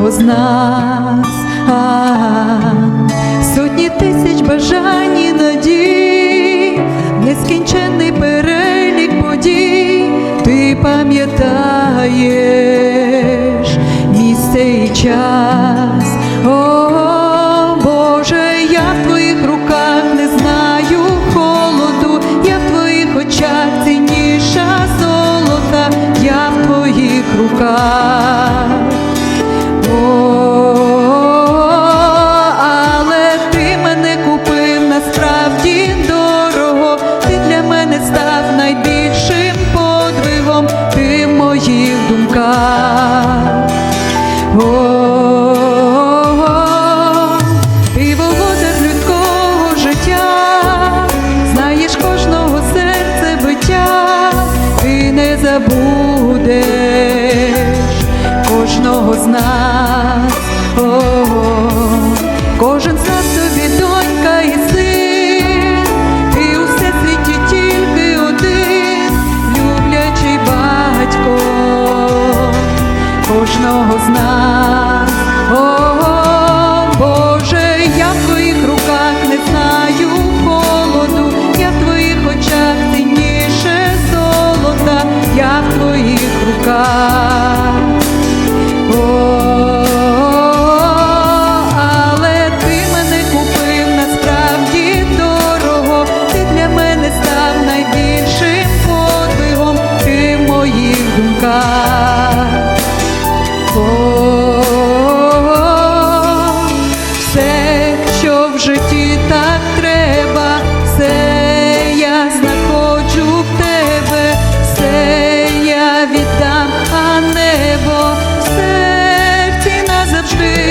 кожного з нас, а сотні тисяч бажань і надій, нескінченний перелік подій, ти пам'ятаєш місце і час. О, ти володар людського життя, знаєш кожного серце биття, ти не забудеш кожного з нас, О, кожен з нас кожного з нас. що в житті так треба, все я знаходжу в тебе, все я віддам, а небо в серці назавжди.